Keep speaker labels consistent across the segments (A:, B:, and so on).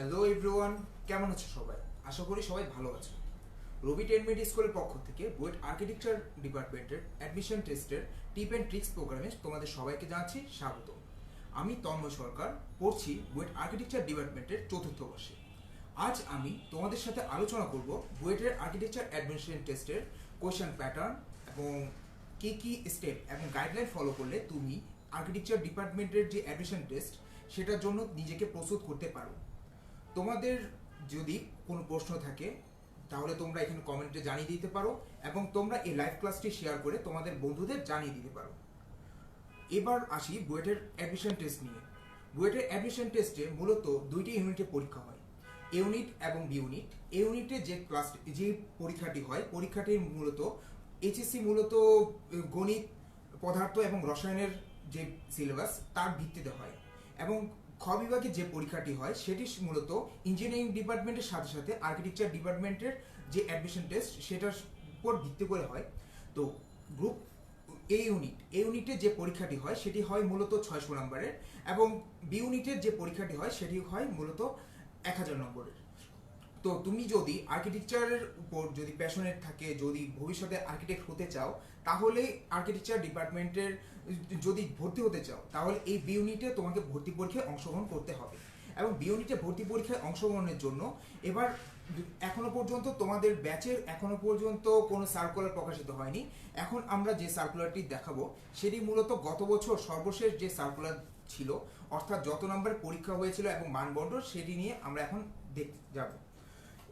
A: Hello everyone কেমন আছে সবাই? আশা করি সবাই ভালো আছে। রবি টেনমেড স্কুলের পক্ষ থেকে বুয়েট আর্কিটেকচার ডিপার্টমেন্টের অ্যাডমিশন টেস্টের টিপ অ্যান্ড ট্রিক্স প্রোগ্রামে তোমাদের সবাইকে জানাচ্ছি স্বাগত আমি তন্ময় সরকার, পড়ছি বুয়েট আর্কিটেকচার ডিপার্টমেন্টের চতুর্থ বর্ষে। আজ আমি তোমাদের সাথে আলোচনা করব বুয়েটের আর্কিটেকচার অ্যাডমিশন টেস্টের কোয়েশ্চেন প্যাটার্ন এবং কী কী স্টেপ এবং গাইডলাইন ফলো করলে তুমি আর্কিটেকচার ডিপার্টমেন্টের যে অ্যাডমিশন টেস্ট, সেটার জন্য নিজেকে প্রস্তুত করতে পারো। তোমাদের যদি কোনো প্রশ্ন থাকে, তাহলে তোমরা এখানে কমেন্টে জানিয়ে দিতে পারো এবং তোমরা এই লাইভ ক্লাসটি শেয়ার করে তোমাদের বন্ধুদের জানিয়ে দিতে পারো। এবার আসি বুয়েটের অ্যাডমিশন টেস্ট নিয়ে। বুয়েটের অ্যাডমিশন টেস্টে মূলত দুইটি ইউনিটে পরীক্ষা হয় এ ইউনিট এবং বি ইউনিট এ ইউনিটে যে ক্লাস যে পরীক্ষাটি হয়, পরীক্ষাটি মূলত এইচএসসি মূলত গণিত, পদার্থ এবং রসায়নের যে সিলেবাস তার ভিত্তিতে হয়। এবং খ বিভাগে যে পরীক্ষাটি হয়, সেটি মূলত ইঞ্জিনিয়ারিং ডিপার্টমেন্টের সাথে সাথে আর্কিটেকচার ডিপার্টমেন্টের যে অ্যাডমিশন টেস্ট সেটার উপর ভিত্তি করে হয়। তো গ্রুপ এ ইউনিট এ ইউনিটে যে পরীক্ষাটি হয়, সেটি হয় মূলত ছয়শো নম্বরের এবং বি ইউনিটের যে পরীক্ষাটি হয়, সেটি হয় মূলত এক হাজার নম্বরের। তো তুমি যদি আর্কিটেকচারের উপর যদি প্যাশনেট থাকে, যদি ভবিষ্যতে আর্কিটেক্ট হতে চাও, তাহলে আর্কিটেকচার ডিপার্টমেন্টের যদি ভর্তি হতে চাও, তাহলে এই বি ইউনিটে তোমাকে ভর্তি পরীক্ষায় অংশগ্রহণ করতে হবে। এবং বি ইউনিটে ভর্তি পরীক্ষায় অংশগ্রহণের জন্য এবার এখনও পর্যন্ত তোমাদের ব্যাচের এখনও পর্যন্ত কোনো সার্কুলার প্রকাশিত হয়নি। এখন আমরা যে সার্কুলারটি দেখাবো, সেটি মূলত গত বছর সর্বশেষ যে সার্কুলার ছিল, অর্থাৎ যত নম্বর পরীক্ষা হয়েছিল এবং মানবন্টন সেটি নিয়ে আমরা এখন দেখতে যাব।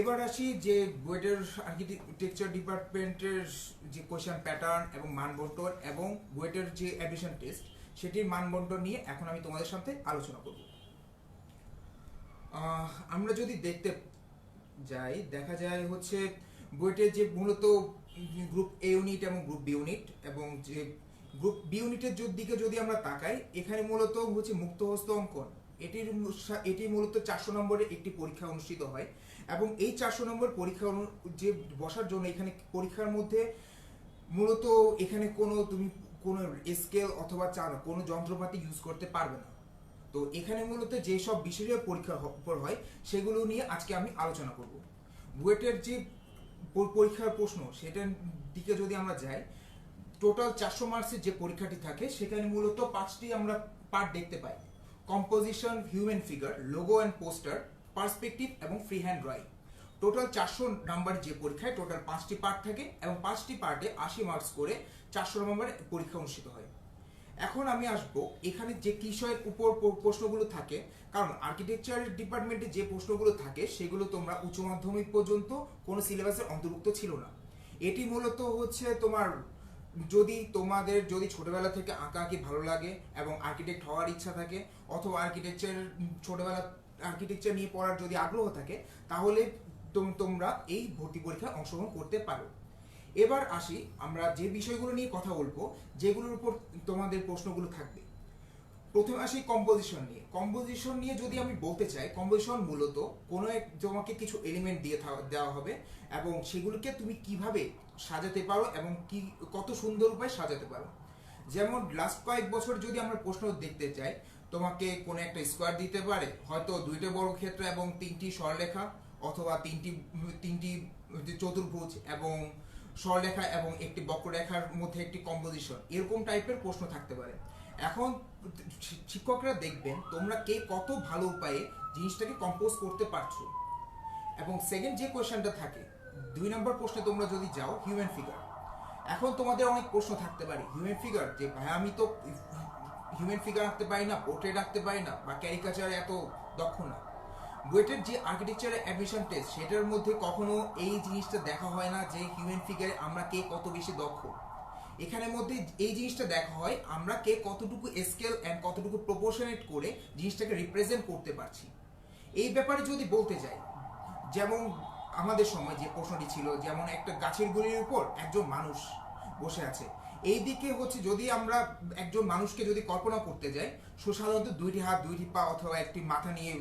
A: এবার আসি যে বুয়েটের আর্কিটেকচার ডিপার্টমেন্টের যে কোয়েশ্চেন প্যাটার্ন এবং মানবন্টন এবং বুয়েটের যে অ্যাডমিশন টেস্ট সেটির মানবন্টন নিয়ে এখন আমি তোমাদের সাথে আলোচনা করব। আমরা যদি দেখতে যাই, দেখা যায় হচ্ছে বুয়েটের যে মূলত গ্রুপ এ ইউনিট এবং গ্রুপ বি ইউনিট এবং যে গ্রুপ বি ইউনিটের দিকে যদি আমরা তাকাই, এখানে মূলত হচ্ছে মুক্তহস্ত অঙ্কন। এটির এটি মূলত চারশো নম্বরের একটি পরীক্ষা অনুষ্ঠিত হয়। এবং এই চারশো নম্বর পরীক্ষা যে বসার জন্য এখানে পরীক্ষার মধ্যে মূলত এখানে কোনো তুমি কোনো স্কেল অথবা চা কোনো যন্ত্রপাতি ইউজ করতে পারবে না। তো এখানে মূলত যে সব বিষয়ের পরীক্ষা হয়, সেগুলো নিয়ে আজকে আমি আলোচনা করব। বুয়েটের যে পরীক্ষার প্রশ্ন, সেটার দিকে যদি আমরা যাই টোটাল চারশো মার্কসের যে পরীক্ষাটি থাকে, সেখানে মূলত পাঁচটি আমরা পার্ট দেখতে পাই। Composition human figure logo and poster perspective এবং ফ্রি হ্যান্ড ড্রয়িং টোটাল চারশো নাম্বার যে পরীক্ষায় টোটাল পাঁচটি পার্ট থাকে এবং পাঁচটি পার্টে আশি মার্কস করে চারশো নম্বরের পরীক্ষা অনুষ্ঠিত হয়। এখন আমি আসব এখানে যে বিষয়ের উপর প্রশ্নগুলো থাকে, কারণ আর্কিটেকচার ডিপার্টমেন্টে যে প্রশ্নগুলো থাকে, সেগুলো তোমরা উচ্চ মাধ্যমিক পর্যন্ত কোনো সিলেবাসের অন্তর্ভুক্ত ছিল না। এটি মূলত হচ্ছে তোমার, যদি তোমাদের, যদি ছোটবেলা থেকে আঁকা আঁকি ভালো লাগে এবং আর্কিটেক্ট হওয়ার ইচ্ছা থাকে, অথবা আর্কিটেকচার ছোটবেলা আর্কিটেকচার নিয়ে পড়ার যদি আগ্রহ থাকে, তাহলে তোম- তোমরা এই ভর্তি পরীক্ষায় অংশগ্রহণ করতে পারো। এবার আসি, আমরা যে বিষয়গুলো নিয়ে কথা বলব, যেগুলোর উপর তোমাদের প্রশ্নগুলো থাকবে। প্রথমে আসি কম্পোজিশন নিয়ে। কম্পোজিশন নিয়ে যদি আমি বলতে চাই কম্পোজিশন মূলত কোনো এক, তোমাকে কিছু এলিমেন্ট দিয়ে দেওয়া হবে এবং সেগুলোকে তুমি কীভাবে সাজাতে পারো এবং কি, কত সুন্দর উপায় সাজাতে পারো। যেমন লাস্ট কয়েক বছর যদি আমরা প্রশ্ন দেখতে চাই তোমাকে কোনো একটা স্কোয়ার দিতে পারে, হয়তো দুইটা বড় ক্ষেত্র এবং তিনটি সরলরেখা অথবা তিনটি তিনটি চতুর্ভুজ এবং সরলরেখা এবং একটি বক্ররেখার মধ্যে একটি কম্পোজিশন এরকম টাইপের প্রশ্ন থাকতে পারে। এখন শিক্ষকরা দেখবেন তোমরা কে কত ভালো উপায়ে জিনিসটাকে কম্পোজ করতে পারছ। এবং সেকেন্ড যে কোয়েশ্চেনটা থাকে, দুই নম্বর প্রশ্নে তোমরা যদি যাও হিউম্যান ফিগার এখন তোমাদের অনেক প্রশ্ন থাকতে পারে হিউম্যান ফিগার যে ভাই আমি তো হিউম্যান ফিগার আঁকতে পারি না পোর্ট্রেট আঁকতে পারি না, বা ক্যারিকাচারে এত দক্ষ না। বুয়েটের যে আর্কিটেকচারের অ্যাডমিশন টেস্ট সেটার মধ্যে কখনো এই জিনিসটা দেখা হয় না যে হিউম্যান ফিগারে আমরা কে কত বেশি দক্ষ। এখানের মধ্যে এই জিনিসটা দেখা হয়, আমরা কে কতটুকু স্কেল অ্যান্ড কতটুকু প্রপোর্শনেট করে জিনিসটাকে রিপ্রেজেন্ট করতে পারছি। এই ব্যাপারে যদি বলতে যাই, যেমন আমাদের সময় যে প্রশ্নটি ছিল, যেমন একটা গাছের গুলির উপর একজন মানুষ বসে আছে এই দিকে হচ্ছে যদি আমরা একজন মানুষকে যদি কল্পনা করতে যাই, সো সাধারণত দুইটি হাত, দুইটি পা অথবা একটি মাথা নিয়ে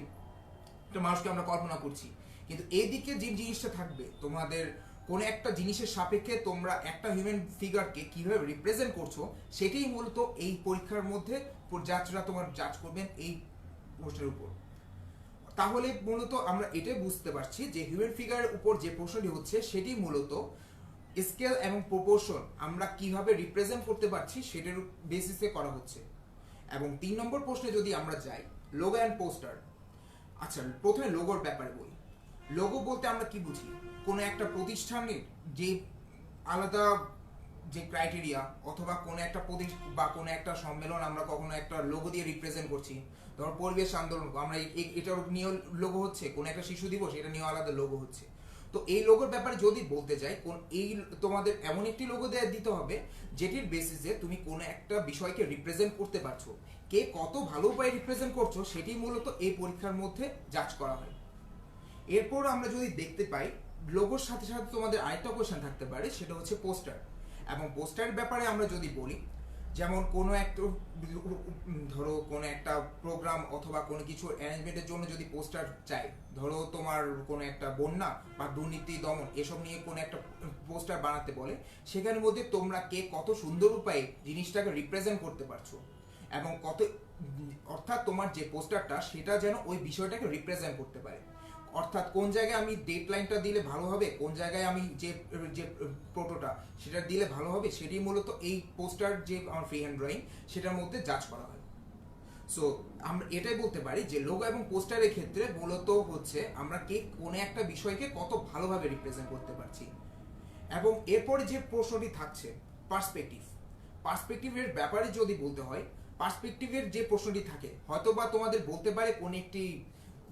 A: একটা মানুষকে আমরা কল্পনা করছি। কিন্তু এদিকে যে জিনিসটা থাকবে, তোমাদের কোনো একটা জিনিসের সাপেক্ষে তোমরা একটা হিউম্যান ফিগারকে কীভাবে রিপ্রেজেন্ট করছ, সেটাই মূলত এই পরীক্ষার মধ্যে যাত্রা তোমার জাজ করবেন এই পোস্টের উপর। তাহলে মূলত আমরা এটাই বুঝতে পারছি যে হিউম্যান ফিগারের উপর যে প্রশ্নটি হচ্ছে, সেটি মূলত স্কেল এবং প্রপোর্শন আমরা কীভাবে রিপ্রেজেন্ট করতে পারছি সেটার বেসিসে করা হচ্ছে। এবং তিন নম্বর প্রশ্নে যদি আমরা যাই লোগো অ্যান্ড পোস্টার আচ্ছা প্রথমে লোগোর ব্যাপারে বলি। লোগো বলতে আমরা কি বুঝি? কোনো একটা প্রতিষ্ঠানের যে আলাদা যে ক্রাইটেরিয়া অথবা কোনো একটা প্রতি- বা কোনো একটা সম্মেলন আমরা কখনো একটা লোগো দিয়ে রিপ্রেজেন্ট করছি, ধর পরিবেশ আন্দোলন, আমরা এটার নিয়ে লোগো হচ্ছে, কোনো একটা শিশু দিবস, এটা নিয়ে আলাদা লোগো হচ্ছে। তো এই লোগোর ব্যাপারে যদি বলতে যাই, কোন এই তোমাদের এমন একটি লোগো দিতে হবে, যেটির বেসিসে তুমি কোনো একটা বিষয়কে রিপ্রেজেন্ট করতে পারছ। কে কত ভালো উপায়ে রিপ্রেজেন্ট করছ, সেটি মূলত এই পরীক্ষার মধ্যে যাচ করা হয়। এরপর আমরা যদি দেখতে পাই লোগোর সাথে সাথে তোমাদের আরেকটা কোয়েশ্চেন থাকতে পারে, সেটা হচ্ছে পোস্টার এবং পোস্টারের ব্যাপারে আমরা যদি বলি যেমন কোনো একটা ধরো কোনো একটা প্রোগ্রাম অথবা কোনো কিছু অ্যারেঞ্জমেন্টের জন্য যদি পোস্টার চাই, ধরো তোমার কোনো একটা বন্যা বা দুর্নীতি, দমন এসব নিয়ে কোনো একটা পোস্টার বানাতে বলে, সেখানের মধ্যে তোমরা কে কত সুন্দর উপায়ে জিনিসটাকে রিপ্রেজেন্ট করতে পারছ এবং কত, অর্থাৎ তোমার যে পোস্টারটা সেটা যেন ওই বিষয়টাকে রিপ্রেজেন্ট করতে পারে। অর্থাৎ কোন জায়গায় আমি ডেট লাইনটা দিলে ভালো হবে, কোন জায়গায় আমি যে যে প্রোটোটা সেটা দিলে ভালো হবে, সেটি মূলত এই পোস্টার যে আমার ফ্রি হ্যান্ড ড্রয়িং সেটার মধ্যে জাজ করা হয়। সো আমরা এটাই বলতে পারি যে লোগো এবং পোস্টারের ক্ষেত্রে মূলত হচ্ছে আমরা কে, কোনো একটা বিষয়কে কত ভালোভাবে রিপ্রেজেন্ট করতে পারছি। এবং এরপরে যে প্রশ্নটি থাকছে পার্সপেক্টিভ পার্সপেক্টিভের ব্যাপারে যদি বলতে হয় পার্সপেক্টিভের যে প্রশ্নটি থাকে হয়তো বা তোমাদের বলতে পারে কোন একটি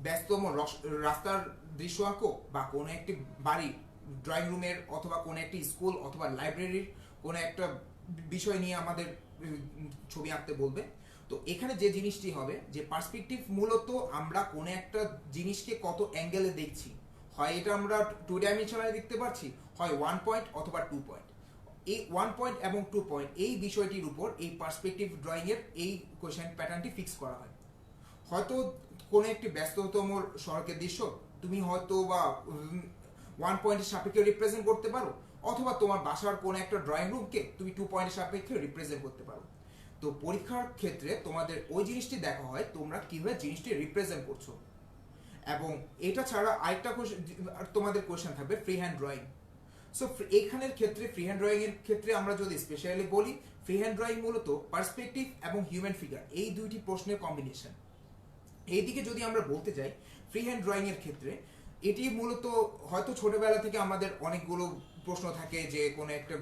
A: ব্যস্তম রস- রাস্তার দৃশ্য আঁকো বা কোনো একটি বাড়ি ড্রয়িং রুমের অথবা কোনো একটি স্কুল অথবা লাইব্রেরির কোনো একটা বিষয় নিয়ে আমাদের, ছবি আঁকতে বলবে। তো এখানে যে জিনিসটি হবে, যে পার্সপেক্টিভ মূলত আমরা কোনো একটা জিনিসকে কত অ্যাঙ্গেলে দেখছি। হয় এটা আমরা টু ডাইমেনশনালে দেখতে পাচ্ছি হয় ওয়ান পয়েন্ট অথবা টু পয়েন্ট এই ওয়ান পয়েন্ট এবং টু পয়েন্ট এই বিষয়টির উপর এই পার্সপেক্টিভ ড্রয়িংয়ের এই কোয়েশ্চেন প্যাটার্নটি ফিক্স করা হয়। হয়তো কোনো একটি ব্যস্ততম সড়কের দৃশ্য তুমি হয়তো বা ওয়ান পয়েন্টের সাপেক্ষে রিপ্রেজেন্ট করতে পারো, অথবা তোমার বাসার কোনো একটা ড্রয়িং রুমকে তুমি টু পয়েন্টের সাপেক্ষে রিপ্রেজেন্ট করতে পারো। তো পরীক্ষার ক্ষেত্রে তোমাদের ওই জিনিসটি দেখা হয়, তোমরা কীভাবে জিনিসটি রিপ্রেজেন্ট করছ। এবং এটা ছাড়া আরেকটা তোমাদের কোয়েশ্চেন থাকবে ফ্রি হ্যান্ড ড্রয়িং সো এখানের ক্ষেত্রে ফ্রি হ্যান্ড ড্রয়িং এর ক্ষেত্রে আমরা যদি স্পেশালি বলি ফ্রি হ্যান্ড ড্রয়িং মূলত পার্সপেক্টিভ এবং হিউম্যান ফিগার এই দুইটি প্রশ্নের কম্বিনেশন এইদিকে যদি আমরা বলতে যাই ফ্রি হ্যান্ড ড্রয়িং এর ক্ষেত্রে, এটি মূলত হয়তো ছোটবেলা থেকে আমাদের অনেকগুলো প্রশ্ন থাকে যে কোনো একটা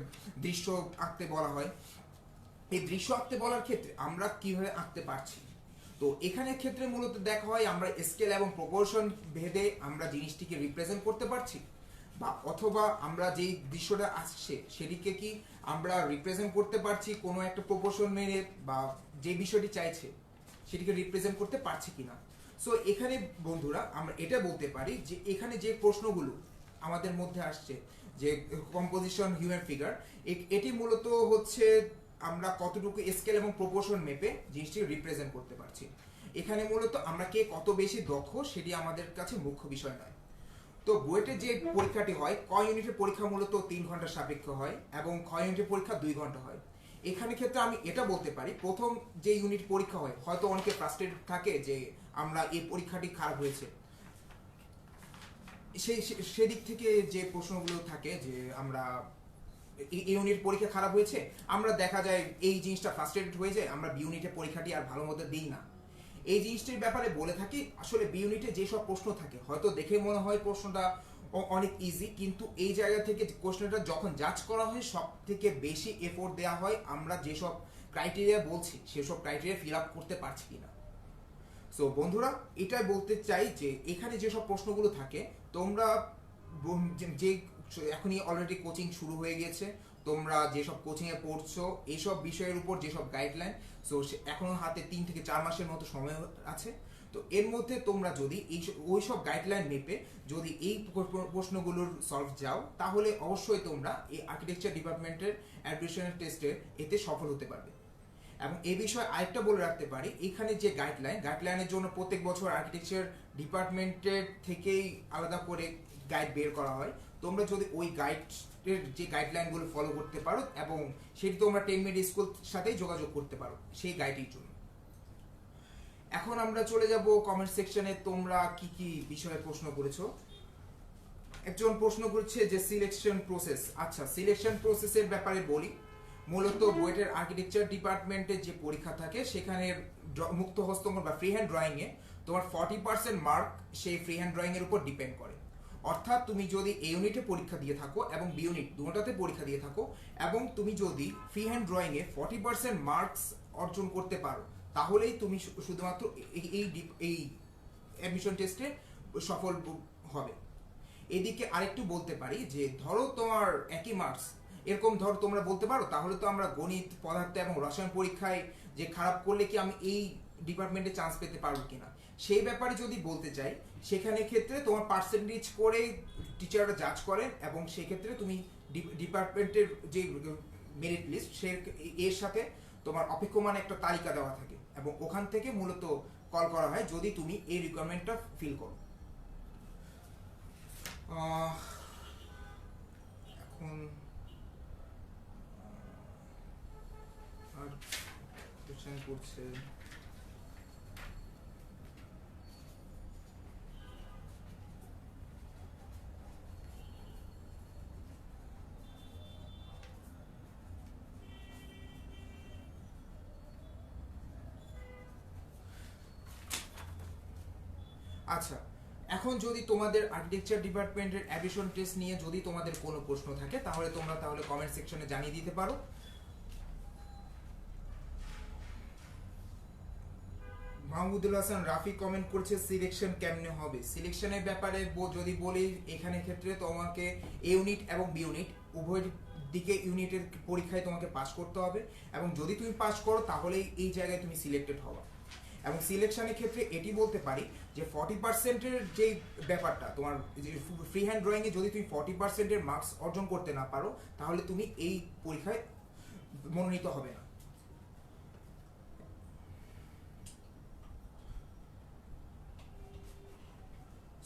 A: দৃশ্য আঁকতে বলা হয়। এই দৃশ্য আঁকতে বলার ক্ষেত্রে আমরা কীভাবে আঁকতে পারছি? তো এখানে ক্ষেত্রে মূলত দেখা হয় আমরা স্কেল এবং প্রপোর্শন ভেদে আমরা জিনিসটিকে রিপ্রেজেন্ট করতে পারছি বা অথবা আমরা যেই দৃশ্যটা আসছে সেটিকে কি আমরা রিপ্রেজেন্ট করতে পারছি কোনো একটা প্রপোর্শন মেনে বা যে বিষয়টি চাইছে। সেটিকে রিপ্রেজেন্ট করতে পারছি কিনা। সো এখানে বন্ধুরা, আমরা এটা বলতে পারি যে এখানে যে প্রশ্নগুলো আমাদের মধ্যে আসছে, যে কম্পোজিশন হিউম্যান ফিগার এটি মূলত হচ্ছে আমরা কতটুকু স্কেল এবং প্রপোর্শন মেপে জিনিসটি রিপ্রেজেন্ট করতে পারছি। এখানে মূলত আমরা কে কত বেশি দক্ষ সেটি আমাদের কাছে মুখ্য বিষয় নয়। তো বুয়েটে যে পরীক্ষাটি হয়, ক ইউনিটের পরীক্ষা মূলত তিন ঘণ্টা সাপেক্ষ হয় এবং খ ইউনিটের পরীক্ষা দুই ঘণ্টা হয়। এখানে ক্ষেত্রে আমি এটা বলতে পারি, প্রথম যে ইউনিট পরীক্ষা হয়, হয়তো অনেকে ফ্রাস্ট্রেটেড থাকে যে আমরা এই পরীক্ষাটি খারাপ হয়েছে। সেই সেদিক থেকে যে প্রশ্নগুলো থাকে যে আমরা এই ইউনিট পরীক্ষা খারাপ হয়েছে, আমরা দেখা যায় এই জিনিসটা ফ্রাস্ট্রেটেড হয়ে যায়, আমরা বি ইউনিটের পরীক্ষাটি আর ভালো মতো দিই না। এই জিনিসটির ব্যাপারে বলে থাকি, আসলে বি ইউনিটে যেসব প্রশ্ন থাকে, হয়তো দেখে মনে হয় প্রশ্নটা অনেক ইজি কিন্তু এই জায়গা থেকে কোশ্চেনটা যখন জাজ করা হয় সব থেকে বেশি এফোর্ট দেওয়া হয় আমরা যেসব ক্রাইটেরিয়া বলছি, সেসব ক্রাইটেরিয়া ফিল আপ করতে পারছি কিনা। সো বন্ধুরা, এটাই বলতে চাই যে, এখানে যেসব প্রশ্নগুলো থাকে, তোমরা যে- এখনই অলরেডি কোচিং শুরু হয়ে গিয়েছে, তোমরা যেসব কোচিংয়ে পড়ছো এইসব বিষয়ের উপর যেসব গাইডলাইন সো, এখনও হাতে তিন থেকে চার মাসের মতো সময় আছে তো এর মধ্যে তোমরা যদি এই ওই সব গাইডলাইন মেপে যদি এই প্র- প্রশ্নগুলোর সলভ যাও, তাহলে অবশ্যই তোমরা এই আর্কিটেকচার ডিপার্টমেন্টের অ্যাডমিশনের টেস্টে এতে সফল হতে পারবে। এবং এ বিষয়ে আরেকটা বলে রাখতে পারি, এখানে যে গাইডলাইন গাইডলাইনের জন্য প্রত্যেক বছর আর্কিটেকচার ডিপার্টমেন্টের থেকেই আলাদা করে গাইড বের করা হয়। তোমরা যদি ওই গাইডের যে গাইডলাইনগুলো ফলো করতে পারো এবং সেটি তোমরা টেন মিনিট স্কুল সাথেই যোগাযোগ করতে পারো, সেই গাইডের জন্য। এখন আমরা চলে যাব কমেন্ট সেকশনে তোমরা কি কি বিষয়ে প্রশ্ন করেছ? একজন প্রশ্ন করছে যে সিলেকশন প্রসেস আচ্ছা সিলেকশন প্রসেসের ব্যাপারে বলি। মূলত বুয়েটের আর্কিটেকচার ডিপার্টমেন্টের যে পরীক্ষা থাকে, সেখানে মুক্ত হস্তঙ্কন বা ফ্রি হ্যান্ড ড্রয়িং এ তোমার ফর্টি পার্সেন্ট মার্ক সেই ফ্রি হ্যান্ড ড্রয়িং এর উপর ডিপেন্ড করে। অর্থাৎ তুমি যদি এ ইউনিটে পরীক্ষা দিয়ে থাকো এবং বি ইউনিট দুটাতে পরীক্ষা দিয়ে থাকো, এবং তুমি যদি ফ্রি হ্যান্ড ড্রয়িং এ ফর্টি পার্সেন্ট মার্কস অর্জন করতে পারো তাহলেই তুমি শুধুমাত্র এই- এই অ্যাডমিশন টেস্টে সফল হবে। এদিকে আরেকটু বলতে পারি যে, ধরো তোমার একই মার্কস এরকম ধরো তোমরা বলতে পারো, তাহলে তো আমরা গণিত, পদার্থ এবং রসায়ন পরীক্ষায় যে খারাপ করলে কি আমি এই ডিপার্টমেন্টে চান্স পেতে পারব কিনা? সেই ব্যাপারে যদি বলতে চাই, সেখানে ক্ষেত্রে তোমার পার্সেন্টেজ করে টিচাররা জাজ করেন এবং সেক্ষেত্রে তুমি ডিপার্টমেন্টের যে মেরিট লিস্ট সে এর সাথে তোমার অপেক্ষমান একটা তালিকা দেওয়া থাকে এবং ওখান থেকে মূলত কল করা হয় যদি তুমি এই রিকোয়ারমেন্টটা ফিল করো। এখন আর করছে। আচ্ছা এখন যদি তোমাদের আর্কিটেকচার ডিপার্টমেন্টের অ্যাডিশন টেস্ট নিয়ে যদি তোমাদের কোনো প্রশ্ন থাকে, তাহলে তোমরা তাহলে কমেন্ট সেকশনে জানিয়ে দিতে পারো। মাহমুদুল হাসান, রাফি কমেন্ট করছে সিলেকশন কেমনে হবে? সিলেকশনের ব্যাপারে যদি বলি, এখানে ক্ষেত্রে তোমাকে এ ইউনিট এবং বি ইউনিট উভয় দিকে ইউনিটের পরীক্ষায় তোমাকে পাস করতে হবে। এবং যদি তুমি পাস করো, তাহলেই এই জায়গায় তুমি সিলেক্টেড হবা। এবং সিলেকশনের ক্ষেত্রে এটি বলতে পারি যে ফর্টি পার্সেন্টের যে ব্যাপারটা, তোমার ফ্রি হ্যান্ড ড্রয়িংয়ে যদি তুমি ফর্টি পার্সেন্টের মার্কস অর্জন করতে না পারো, তাহলে তুমি এই পরীক্ষায় মনোনীত হবে না।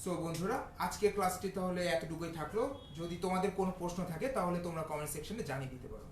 A: সো বন্ধুরা, আজকের ক্লাসটি তাহলে এতটুকুই থাকল। যদি তোমাদের কোনো প্রশ্ন থাকে, তাহলে তোমরা কমেন্ট সেকশনে জানিয়ে দিতে পারো।